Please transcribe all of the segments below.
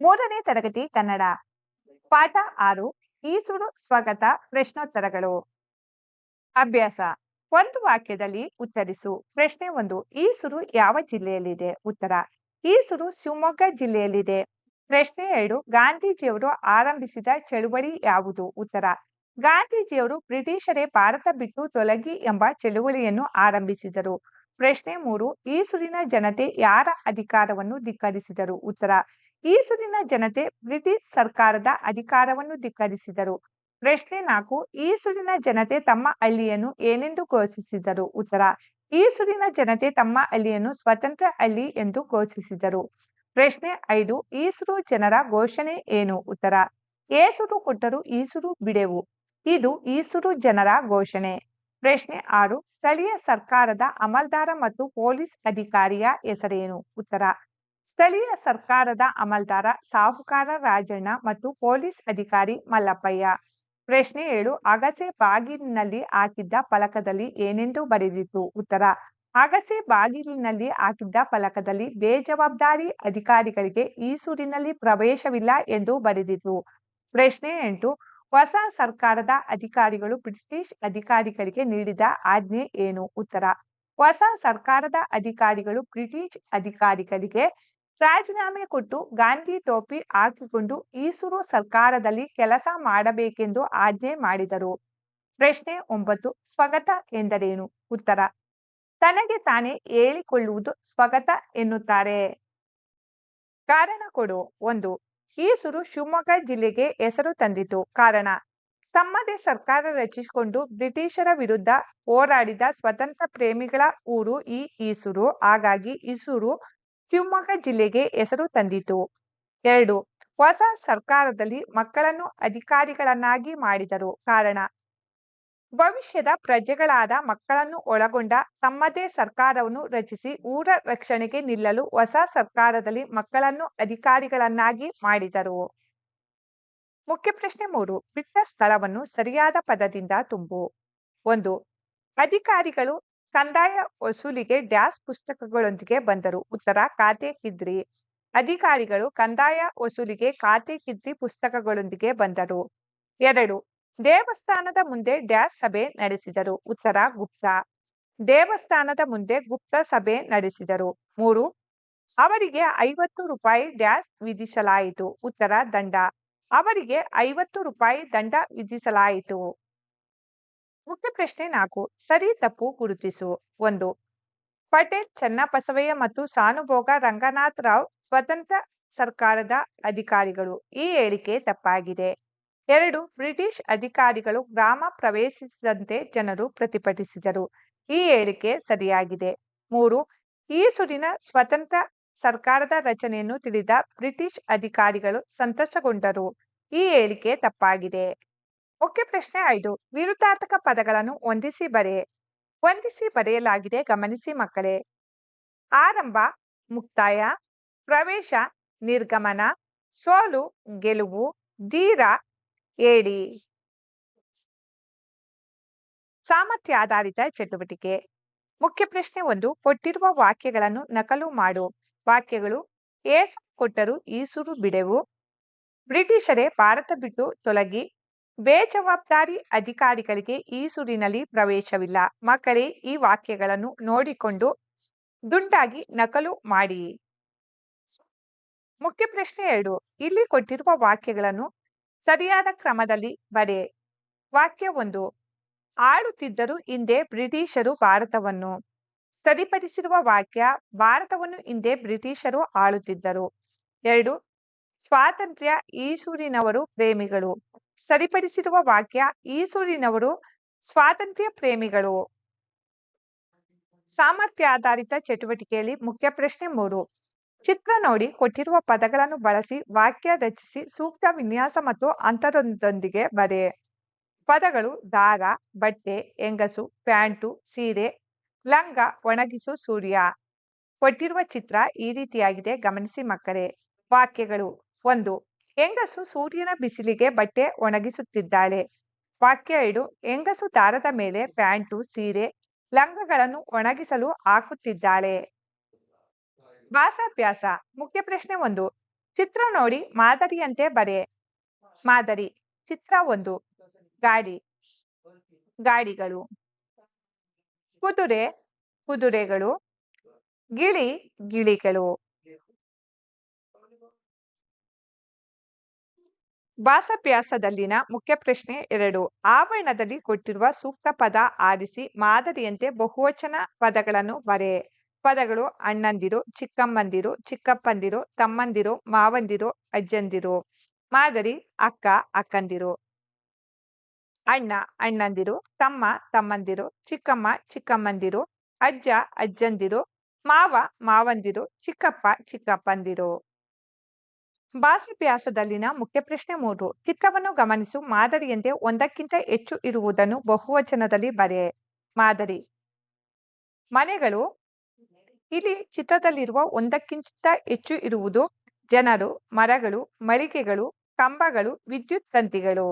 ಮೂರನೇ ತರಗತಿ ಕನ್ನಡ. ಪಾಠ ಆರು, ಈಸುರು ಸ್ವಾಗತ ಪ್ರಶ್ನೋತ್ತರಗಳು. ಅಭ್ಯಾಸ. ಒಂದು ವಾಕ್ಯದಲ್ಲಿ ಉತ್ತರಿಸು. ಪ್ರಶ್ನೆ ಒಂದು, ಈಸುರು ಯಾವ ಜಿಲ್ಲೆಯಲ್ಲಿದೆ? ಉತ್ತರ, ಈಸುರು ಶಿವಮೊಗ್ಗ ಜಿಲ್ಲೆಯಲ್ಲಿದೆ. ಪ್ರಶ್ನೆ ಎರಡು, ಗಾಂಧೀಜಿಯವರು ಆರಂಭಿಸಿದ ಚಳುವಳಿ ಯಾವುದು? ಉತ್ತರ, ಗಾಂಧೀಜಿಯವರು ಬ್ರಿಟಿಷರೇ ಭಾರತ ಬಿಟ್ಟು ತೊಲಗಿ ಎಂಬ ಚಳುವಳಿಯನ್ನು ಆರಂಭಿಸಿದರು. ಪ್ರಶ್ನೆ ಮೂರು, ಈಸುರಿನ ಜನತೆ ಯಾರ ಅಧಿಕಾರವನ್ನು ಧಿಕ್ಕರಿಸಿದರು? ಉತ್ತರ ಈಸುರಿನ ಜನತೆ ಬ್ರಿಟಿಷ್ ಸರ್ಕಾರದ ಅಧಿಕಾರವನ್ನು ಧಿಕ್ಕರಿಸಿದರು. ಪ್ರಶ್ನೆ ನಾಲ್ಕು ಈಸುರಿನ ಜನತೆ ತಮ್ಮ ಹಳ್ಳಿಯನ್ನು ಏನೆಂದು ಘೋಷಿಸಿದರು? ಉತ್ತರ ಈಸುರಿನ ಜನತೆ ತಮ್ಮ ಹಳ್ಳಿಯನ್ನು ಸ್ವತಂತ್ರ ಹಳ್ಳಿ ಎಂದು ಘೋಷಿಸಿದರು. ಪ್ರಶ್ನೆ ಐದು, ಈಸುರು ಜನರ ಘೋಷಣೆ ಏನು? ಉತ್ತರ, ಏಸುರು ಕೊಟ್ಟರು ಈಸುರು ಬಿಡೆವು. ಇದು ಈಸುರು ಜನರ ಘೋಷಣೆ. ಪ್ರಶ್ನೆ ಆರು, ಸ್ಥಳೀಯ ಸರ್ಕಾರದ ಅಮಲ್ದಾರ ಮತ್ತು ಪೊಲೀಸ್ ಅಧಿಕಾರಿಯ ಹೆಸರೇನು? ಉತ್ತರ ಸ್ಥಳೀಯ ಸರ್ಕಾರದ ಅಮಲ್ದಾರ, ಸಾಹುಕಾರ ರಾಜಣ್ಣ ಮತ್ತು ಪೊಲೀಸ್ ಅಧಿಕಾರಿ ಮಲ್ಲಪ್ಪಯ್ಯ. ಪ್ರಶ್ನೆ ಏಳು, ಅಗಸೆ ಬಾಗಿಲಿನಲ್ಲಿ ಹಾಕಿದ್ದ ಫಲಕದಲ್ಲಿ ಏನೆಂದು ಬರೆದಿತ್ತು? ಉತ್ತರ, ಅಗಸೆ ಬಾಗಿಲಿನಲ್ಲಿ ಹಾಕಿದ್ದ ಫಲಕದಲ್ಲಿ ಬೇಜವಾಬ್ದಾರಿ ಅಧಿಕಾರಿಗಳಿಗೆ ಈಸೂರಿನಲ್ಲಿ ಪ್ರವೇಶವಿಲ್ಲ ಎಂದು ಬರೆದಿತ್ತು. ಪ್ರಶ್ನೆ ಎಂಟು, ಹೊಸ ಸರ್ಕಾರದ ಅಧಿಕಾರಿಗಳು ಬ್ರಿಟಿಷ್ ಅಧಿಕಾರಿಗಳಿಗೆ ನೀಡಿದ ಆಜ್ಞೆ ಏನು? ಉತ್ತರ, ಹೊಸ ಸರ್ಕಾರದ ಅಧಿಕಾರಿಗಳು ಬ್ರಿಟಿಷ್ ಅಧಿಕಾರಿಗಳಿಗೆ ರಾಜೀನಾಮೆ ಕೊಟ್ಟು ಗಾಂಧಿ ಟೋಪಿ ಹಾಕಿಕೊಂಡು ಈಸೂರು ಸರ್ಕಾರದಲ್ಲಿ ಕೆಲಸ ಮಾಡಬೇಕೆಂದು ಆಜ್ಞೆ ಮಾಡಿದರು. ಪ್ರಶ್ನೆ ಒಂಬತ್ತು, ಸ್ವಗತ ಎಂದರೇನು? ಉತ್ತರ, ತನಗೆ ತಾನೇ ಹೇಳಿಕೊಳ್ಳುವುದು ಸ್ವಗತ ಎನ್ನುತ್ತಾರೆ. ಕಾರಣ ಕೊಡು. ಒಂದು, ಈಸೂರು ಶಿವಮೊಗ್ಗ ಜಿಲ್ಲೆಗೆ ಹೆಸರು ತಂದಿತು. ಕಾರಣ, ತಮ್ಮದೇ ಸರ್ಕಾರ ರಚಿಸಿಕೊಂಡು ಬ್ರಿಟಿಷರ ವಿರುದ್ಧ ಹೋರಾಡಿದ ಸ್ವತಂತ್ರ ಪ್ರೇಮಿಗಳ ಊರು ಈ ಈಸೂರು. ಹಾಗಾಗಿ ಈಸೂರು ಶಿವಮೊಗ್ಗ ಜಿಲ್ಲೆಗೆ ಹೆಸರು ತಂದಿತು. ಎರಡು, ಹೊಸ ಸರ್ಕಾರದಲ್ಲಿ ಮಕ್ಕಳನ್ನು ಅಧಿಕಾರಿಗಳನ್ನಾಗಿ ಮಾಡಿದರು. ಕಾರಣ, ಭವಿಷ್ಯದ ಪ್ರಜೆಗಳಾದ ಮಕ್ಕಳನ್ನು ಒಳಗೊಂಡ ತಮ್ಮದೇ ಸರ್ಕಾರವನ್ನು ರಚಿಸಿ ಊರ ರಕ್ಷಣೆಗೆ ನಿಲ್ಲಲು ಹೊಸ ಸರ್ಕಾರದಲ್ಲಿ ಮಕ್ಕಳನ್ನು ಅಧಿಕಾರಿಗಳನ್ನಾಗಿ ಮಾಡಿದರು. ಮುಖ್ಯ ಪ್ರಶ್ನೆ ಮೂರು, ಬಿಟ್ಟ ಸ್ಥಳವನ್ನು ಸರಿಯಾದ ಪದದಿಂದ ತುಂಬು. ಒಂದು, ಅಧಿಕಾರಿಗಳು ಕಂದಾಯ ವಸೂಲಿಗೆ ಡ್ಯಾಸ್ ಪುಸ್ತಕಗಳೊಂದಿಗೆ ಬಂದರು. ಉತ್ತರ, ಖಾತೆ ಕಿದ್ರಿ. ಅಧಿಕಾರಿಗಳು ಕಂದಾಯ ವಸೂಲಿಗೆ ಖಾತೆ ಕಿದ್ರಿ ಪುಸ್ತಕಗಳೊಂದಿಗೆ ಬಂದರು. ಎರಡು, ದೇವಸ್ಥಾನದ ಮುಂದೆ ಡ್ಯಾಸ್ ಸಭೆ ನಡೆಸಿದರು. ಉತ್ತರ, ಗುಪ್ತ. ದೇವಸ್ಥಾನದ ಮುಂದೆ ಗುಪ್ತ ಸಭೆ ನಡೆಸಿದರು. ಮೂರು, ಅವರಿಗೆ ಐವತ್ತು ರೂಪಾಯಿ ಡ್ಯಾಸ್ ವಿಧಿಸಲಾಯಿತು. ಉತ್ತರ, ದಂಡ. ಅವರಿಗೆ ಐವತ್ತು ರೂಪಾಯಿ ದಂಡ ವಿಧಿಸಲಾಯಿತು. ಮುಖ್ಯ ಪ್ರಶ್ನೆ ನಾಲ್ಕು, ಸರಿ ತಪ್ಪು ಗುರುತಿಸು. ಒಂದು ಪಟೇಲ್ ಚನ್ನಬಸವಯ್ಯ ಮತ್ತು ಸಾನುಭೋಗ ರಂಗನಾಥ್ ರಾವ್ ಸ್ವತಂತ್ರ ಸರ್ಕಾರದ ಅಧಿಕಾರಿಗಳು. ಈ ಹೇಳಿಕೆ ತಪ್ಪಾಗಿದೆ. ಎರಡು, ಬ್ರಿಟಿಷ್ ಅಧಿಕಾರಿಗಳು ಗ್ರಾಮ ಪ್ರವೇಶಿಸಿದಂತೆ ಜನರು ಪ್ರತಿಭಟಿಸಿದರು. ಈ ಹೇಳಿಕೆ ಸರಿಯಾಗಿದೆ. ಮೂರು, ಈಸೂರಿನ ಸ್ವತಂತ್ರ ಸರ್ಕಾರದ ರಚನೆಯನ್ನು ತಿಳಿದ ಬ್ರಿಟಿಷ್ ಅಧಿಕಾರಿಗಳು ಸಂತಸಗೊಂಡರು. ಈ ಹೇಳಿಕೆ ತಪ್ಪಾಗಿದೆ. ಮುಖ್ಯ ಪ್ರಶ್ನೆ ಐದು. ವಿರುದ್ಧಾರ್ಥಕ ಪದಗಳನ್ನು ಹೊಂದಿಸಿ ಬರೆ, ಹೊಂದಿಸಿ ಬರೆಯಲಾಗಿದೆ, ಗಮನಿಸಿ ಮಕ್ಕಳೇ. ಆರಂಭ, ಮುಕ್ತಾಯ, ಪ್ರವೇಶ, ನಿರ್ಗಮನ, ಸೋಲು, ಗೆಲುವು, ಧೀರ, ಏಡಿ. ಸಾಮರ್ಥ್ಯ ಆಧಾರಿತ ಚಟುವಟಿಕೆ. ಮುಖ್ಯ ಪ್ರಶ್ನೆ ಒಂದು, ಕೊಟ್ಟಿರುವ ವಾಕ್ಯಗಳನ್ನು ನಕಲು ಮಾಡು. ವಾಕ್ಯಗಳು ಏಸು ಕೊಟ್ಟರು ಈಸುರು ಬಿಡೆವು. ಬ್ರಿಟಿಷರೇ ಭಾರತ ಬಿಟ್ಟು ತೊಲಗಿ. ಬೇಜವಾಬ್ದಾರಿ ಅಧಿಕಾರಿಗಳಿಗೆ ಈಸೂರಿನಲ್ಲಿ ಪ್ರವೇಶವಿಲ್ಲ. ಮಕ್ಕಳೇ, ಈ ವಾಕ್ಯಗಳನ್ನು ನೋಡಿಕೊಂಡು ದುಂಡಾಗಿ ನಕಲು ಮಾಡಿ. ಮುಖ್ಯ ಪ್ರಶ್ನೆ ಎರಡು. ಇಲ್ಲಿ ಕೊಟ್ಟಿರುವ ವಾಕ್ಯಗಳನ್ನು ಸರಿಯಾದ ಕ್ರಮದಲ್ಲಿ ಬರೆ. ವಾಕ್ಯ ಒಂದು. ಆಳುತ್ತಿದ್ದರು ಹಿಂದೆ ಬ್ರಿಟಿಷರು ಭಾರತವನ್ನು ಸರಿಪಡಿಸಿರುವ ವಾಕ್ಯ, ಭಾರತವನ್ನು ಹಿಂದೆ ಬ್ರಿಟಿಷರು ಆಳುತ್ತಿದ್ದರು. ಎರಡು. ಸ್ವಾತಂತ್ರ್ಯ ಈಸೂರಿನವರು ಪ್ರೇಮಿಗಳು. ಸರಿಪಡಿಸಿರುವ ವಾಕ್ಯ ಈಸೂರಿನವರು ಸ್ವಾತಂತ್ರ್ಯ ಪ್ರೇಮಿಗಳು. ಸಾಮರ್ಥ್ಯ ಆಧಾರಿತ ಚಟುವಟಿಕೆಯಲ್ಲಿ ಮುಖ್ಯ ಪ್ರಶ್ನೆ ಮೂರು. ಚಿತ್ರ ನೋಡಿ ಕೊಟ್ಟಿರುವ ಪದಗಳನ್ನು ಬಳಸಿ ವಾಕ್ಯ ರಚಿಸಿ ಸೂಕ್ತ ವಿನ್ಯಾಸ ಮತ್ತು ಅಂತರದೊಂದಿಗೆ ಬರೆ. ಪದಗಳು ದಾರ, ಬಟ್ಟೆ, ಹೆಂಗಸು, ಪ್ಯಾಂಟು, ಸೀರೆ, ಲಂಗ, ಒಣಗಿಸು, ಸೂರ್ಯ. ಕೊಟ್ಟಿರುವ ಚಿತ್ರ ಈ ರೀತಿಯಾಗಿದೆ, ಗಮನಿಸಿ ಮಕ್ಕಳೇ. ವಾಕ್ಯಗಳು ಒಂದು. ಹೆಂಗಸು ಸೂರ್ಯನ ಬಿಸಿಲಿಗೆ ಬಟ್ಟೆ ಒಣಗಿಸುತ್ತಿದ್ದಾಳೆ. ವಾಕ್ಯ ಎರಡು, ಹೆಂಗಸು ದಾರದ ಮೇಲೆ ಪ್ಯಾಂಟು, ಸೀರೆ, ಲಂಗಗಳನ್ನು ಒಣಗಿಸಲು ಹಾಕುತ್ತಿದ್ದಾಳೆ. ಭಾಷಾಭ್ಯಾಸ ಮುಖ್ಯ ಪ್ರಶ್ನೆ ಒಂದು, ಚಿತ್ರ ನೋಡಿ ಮಾದರಿಯಂತೆ ಬರೆ. ಮಾದರಿ, ಚಿತ್ರ ಒಂದು, ಗಾಡಿ, ಗಾಡಿಗಳು. ಕುದುರೆ, ಕುದುರೆಗಳು, ಗಿಳಿ, ಗಿಳಿಗಳು. ಭಾಷಾಭ್ಯಾಸದಲ್ಲಿನ ಮುಖ್ಯ ಪ್ರಶ್ನೆ ಎರಡು. ಆವರಣದಲ್ಲಿ ಕೊಟ್ಟಿರುವ ಸೂಕ್ತ ಪದ ಆರಿಸಿ ಮಾದರಿಯಂತೆ ಬಹುವಚನ ಪದಗಳನ್ನು ಬರೆ ಪದಗಳು ಅಣ್ಣಂದಿರು, ಚಿಕ್ಕಮ್ಮಂದಿರು, ಚಿಕ್ಕಪ್ಪಂದಿರು, ತಮ್ಮಂದಿರು, ಮಾವಂದಿರು, ಅಜ್ಜಂದಿರು. ಮಾದರಿ ಅಕ್ಕ, ಅಕ್ಕಂದಿರು. ಅಣ್ಣ, ಅಣ್ಣಂದಿರು. ತಮ್ಮ, ತಮ್ಮಂದಿರು. ಚಿಕ್ಕಮ್ಮ, ಚಿಕ್ಕಮ್ಮಂದಿರು. ಅಜ್ಜ, ಅಜ್ಜಂದಿರು. ಮಾವ, ಮಾವಂದಿರು. ಚಿಕ್ಕಪ್ಪ, ಚಿಕ್ಕಪ್ಪಂದಿರು. ಭಾಷಾಭ್ಯಾಸದಲ್ಲಿನ ಮುಖ್ಯ ಪ್ರಶ್ನೆ ಮೂರು. ಚಿತ್ರವನ್ನು ಗಮನಿಸು. ಮಾದರಿಯಂತೆ ಒಂದಕ್ಕಿಂತ ಹೆಚ್ಚು ಇರುವುದನ್ನು ಬಹುವಚನದಲ್ಲಿ ಬರೆಯ. ಮಾದರಿ. ಮನೆಗಳು. ಇಲ್ಲಿ ಚಿತ್ರದಲ್ಲಿರುವ ಒಂದಕ್ಕಿಂತ ಹೆಚ್ಚು ಇರುವುದು ಜನರು, ಮರಗಳು, ಮಳಿಗೆಗಳು, ಕಂಬಗಳು, ವಿದ್ಯುತ್ ತಂತಿಗಳು.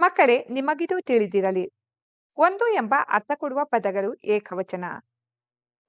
ಮಕ್ಕಳೇ, ನಿಮಗಿದು ತಿಳಿದಿರಲಿ. ಒಂದು ಎಂಬ ಅರ್ಥ ಕೊಡುವ ಪದಗಳು ಏಕವಚನ.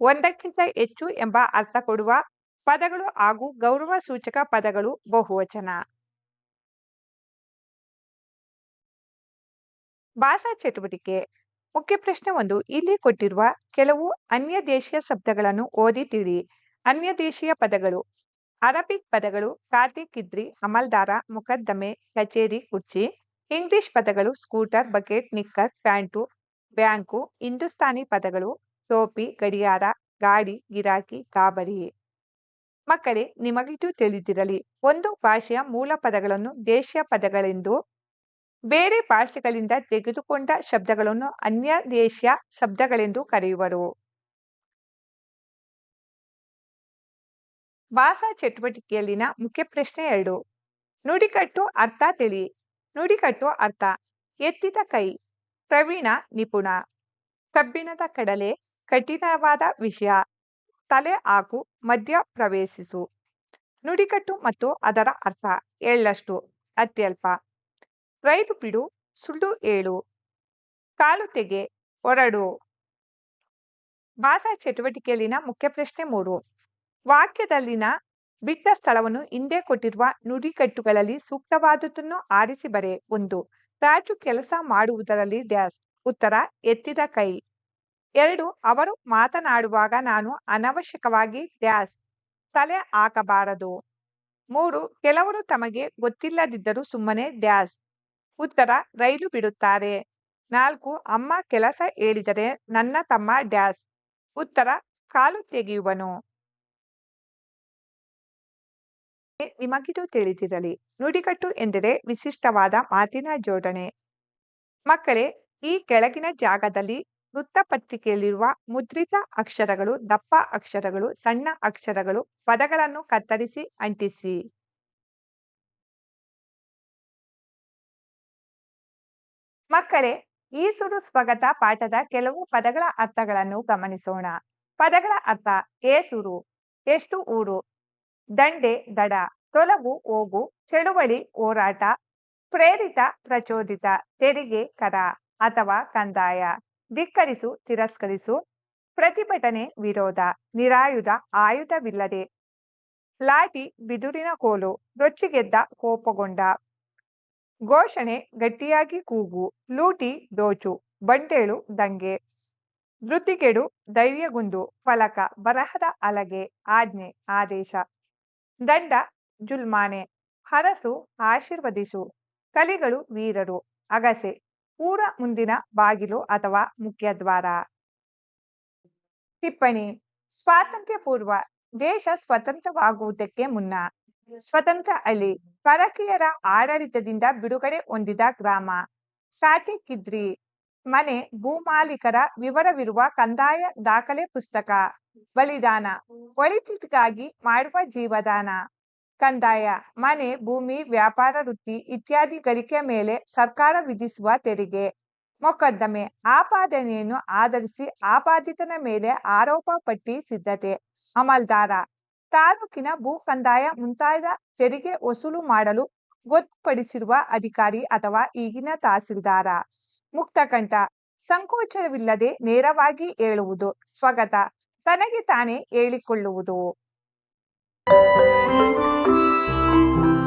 ಒಂದಕ್ಕಿಂತ ಹೆಚ್ಚು ಎಂಬ ಅರ್ಥ ಕೊಡುವ ಪದಗಳು ಹಾಗೂ ಗೌರವ ಸೂಚಕ ಪದಗಳು ಬಹುವಚನ. ಭಾಷಾ ಚಟುವಟಿಕೆ. ಮುಖ್ಯ ಪ್ರಶ್ನೆ ಒಂದು, ಇಲ್ಲಿ ಕೊಟ್ಟಿರುವ ಕೆಲವು ಅನ್ಯ ದೇಶೀಯ ಶಬ್ದಗಳನ್ನು ಓದಿ ತಿಳಿ ಅನ್ಯ ದೇಶೀಯ ಪದಗಳು. ಅರಬಿಕ್ ಪದಗಳು ಖಾತೆ ಕಿದ್ರಿ ಅಮಲ್ದಾರ, ಮುಕದ್ದಮೆ, ಕಚೇರಿ, ಕುರ್ಚಿ. ಇಂಗ್ಲಿಷ್ ಪದಗಳು, scooter, bucket, knicker, pant, bank, Hindustani ಪದಗಳು. ಟೋಪಿ ಗಡಿಯಾರ, ಗಾಡಿ, ಗಿರಾಕಿ ಕಾಬರಿ ಮಕ್ಕಳೇ, ನಿಮಗಿದು ತಿಳಿದಿರಲಿ, ಒಂದು ಭಾಷೆಯ ಮೂಲ ಪದಗಳನ್ನು ದೇಶೀಯ ಪದಗಳೆಂದು. ಬೇರೆ ಭಾಷೆಗಳಿಂದ ತೆಗೆದುಕೊಂಡ ಶಬ್ದಗಳನ್ನು ಅನ್ಯ ದೇಶೀಯ ಶಬ್ದಗಳೆಂದು ಕರೆಯುವರು. ಭಾಷಾ ಚಟುವಟಿಕೆಯಲ್ಲಿನ ಮುಖ್ಯ ಪ್ರಶ್ನೆ ಎರಡು. ನುಡಿಕಟ್ಟು ಅರ್ಥ ತಿಳಿ. ನುಡಿಕಟ್ಟು ಅರ್ಥ. ಎತ್ತಿದ ಕೈ. ಪ್ರವೀಣ, ನಿಪುಣ. ಕಬ್ಬಿಣದ ಕಡಲೆ. ಕಠಿಣವಾದ ವಿಷಯ. ತಲೆ ಹಾಗೂ ಮಧ್ಯ ಪ್ರವೇಶಿಸು. ನುಡಿಕಟ್ಟು ಮತ್ತು ಅದರ ಅರ್ಥ. ಎಳ್ಳಷ್ಟು ಅತ್ಯಲ್ಪ. ರೈಲು ಬಿಡು. ಸುಳ್ಳು ಏಳು ಕಾಲು ತೆಗೆ. ಹೊರಡು. ಭಾಷಾ ಚಟುವಟಿಕೆಯಲ್ಲಿನ ಮುಖ್ಯ ಪ್ರಶ್ನೆ ಮೂರು. ವಾಕ್ಯದಲ್ಲಿನ ಬಿಟ್ಟ ಸ್ಥಳವನ್ನು ಹಿಂದೆ ಕೊಟ್ಟಿರುವ ನುಡಿಕಟ್ಟುಗಳಲ್ಲಿ ಸೂಕ್ತವಾದುದನ್ನು ಆರಿಸಿ ಬರೆ. ಒಂದು. ರಾಜು ಕೆಲಸ ಮಾಡುವುದರಲ್ಲಿ ಡ್ಯಾಶ್. ಉತ್ತರ, ಎತ್ತಿದ ಕೈ. ಎರಡು, ಅವರು ಮಾತನಾಡುವಾಗ ನಾನು ಅನವಶ್ಯಕವಾಗಿ ಡ್ಯಾಸ್, ತಲೆ ಹಾಕಬಾರದು. ಮೂರು, ಕೆಲವರು ತಮಗೆ ಗೊತ್ತಿಲ್ಲದಿದ್ದರೂ ಸುಮ್ಮನೆ ಡ್ಯಾಸ್. ಉತ್ತರ, ರೈಲು ಬಿಡುತ್ತಾರೆ. ನಾಲ್ಕು, ಅಮ್ಮ ಕೆಲಸ ಹೇಳಿದರೆ ನನ್ನ ತಮ್ಮ ಡ್ಯಾಸ್. ಉತ್ತರ, ಕಾಲು ತೆಗೆಯುವನು. ನಿಮಗಿದು ತಿಳಿದಿರಲಿ. ನುಡಿಗಟ್ಟು ಎಂದರೆ ವಿಶಿಷ್ಟವಾದ ಮಾತಿನ ಜೋಡಣೆ. ಮಕ್ಕಳೇ, ಈ ಕೆಳಗಿನ ಜಾಗದಲ್ಲಿ ವೃತ್ತಪತ್ರಿಕೆಯಲ್ಲಿರುವ ಮುದ್ರಿತ ಅಕ್ಷರಗಳು, ದಪ್ಪ ಅಕ್ಷರಗಳು, ಸಣ್ಣ ಅಕ್ಷರಗಳು, ಪದಗಳನ್ನು ಕತ್ತರಿಸಿ ಅಂಟಿಸಿ. ಮಕ್ಕಳೇ ಈ ಸುರು ಸ್ವಗತ ಪಾಠದ ಕೆಲವು ಪದಗಳ ಅರ್ಥಗಳನ್ನು ಗಮನಿಸೋಣ. ಪದಗಳ ಅರ್ಥ, ಏಸುರು, ಎಷ್ಟು ಊರು, ದಂಡೆ, ದಡ, ತೊಲಗು ಹೋಗು ಚಳುವಳಿ, ಹೋರಾಟ, ಪ್ರೇರಿತ, ಪ್ರಚೋದಿತ, ತೆರಿಗೆ, ಕರ, ಅಥವಾ ಕಂದಾಯ. ಧಿಕ್ಕರಿಸು, ತಿರಸ್ಕರಿಸು. ಪ್ರತಿಭಟನೆ, ವಿರೋಧ, ನಿರಾಯುಧ, ಆಯುಧವಿಲ್ಲದೆ. ಲಾಠಿ, ಬಿದುರಿನ ಕೋಲು, ರೊಚ್ಚಿಗೆದ್ದ ಕೋಪಗೊಂಡ. ಘೋಷಣೆ, ಗಟ್ಟಿಯಾಗಿ ಕೂಗು, ಲೂಟಿ, ದೋಚು, ಬಂಟೇಳು, ದಂಗೆ. ಧೃತಿಗೆಡು ದೈವ್ಯಗುಂದು ಫಲಕ, ಬರಹದ ಅಲಗೆ, ಆಜ್ಞೆ, ಆದೇಶ. ದಂಡ, ಜುಲ್ಮಾನೆ. ಹರಸು, ಆಶೀರ್ವದಿಸು. ಕಲಿಗಳು, ವೀರರು. ಅಗಸೆ ಊರ ಮುಂದಿನ ಬಾಗಿಲು ಅಥವಾ ಮುಖ್ಯದ್ವಾರ ಟಿಪ್ಪಣಿ. ಸ್ವಾತಂತ್ರ್ಯ ಪೂರ್ವ ದೇಶ ಸ್ವತಂತ್ರವಾಗುವುದಕ್ಕೆ ಮುನ್ನ ಸ್ವತಂತ್ರ ಅಲಿ ಪರಕೀಯರ ಆಡಳಿತದಿಂದ ಬಿಡುಗಡೆ ಹೊಂದಿದ ಗ್ರಾಮ. ಸಾಟಿ ಕಿದ್ರಿ ಮನೆ ಭೂಮಾಲೀಕರ ವಿವರವಿರುವ ಕಂದಾಯ ದಾಖಲೆ ಪುಸ್ತಕ. ಬಲಿದಾನ. ಒಳಿತಿಗಾಗಿ ಮಾಡುವ ಜೀವದಾನ. ಕಂದಾಯ, ಮನೆ, ಭೂಮಿ, ವ್ಯಾಪಾರ, ವೃತ್ತಿ ಇತ್ಯಾದಿ ಗಳಿಕೆ ಮೇಲೆ ಸರ್ಕಾರ ವಿಧಿಸುವ ತೆರಿಗೆ. ಮೊಕದ್ದಮೆ, ಆಪಾದನೆಯನ್ನು ಆಧರಿಸಿ ಆಪಾದಿತನ ಮೇಲೆ ಆರೋಪ ಪಟ್ಟಿ ಸಿದ್ಧತೆ, ಅಮಲ್ದಾರ. ತಾಲೂಕಿನ ಭೂ ಕಂದಾಯ ಮುಂತಾದ ತೆರಿಗೆ ವಸೂಲು ಮಾಡಲು ಗೊತ್ತುಪಡಿಸಿರುವ ಅಧಿಕಾರಿ ಅಥವಾ ಈಗಿನ ತಹಸೀಲ್ದಾರ. ಮುಕ್ತಕಂಠ ಸಂಕೋಚವಿಲ್ಲದೆ ನೇರವಾಗಿ ಹೇಳುವುದು, ಸ್ವಗತ. ತನಗೆ ತಾನೇ ಹೇಳಿಕೊಳ್ಳುವುದು. Thank you.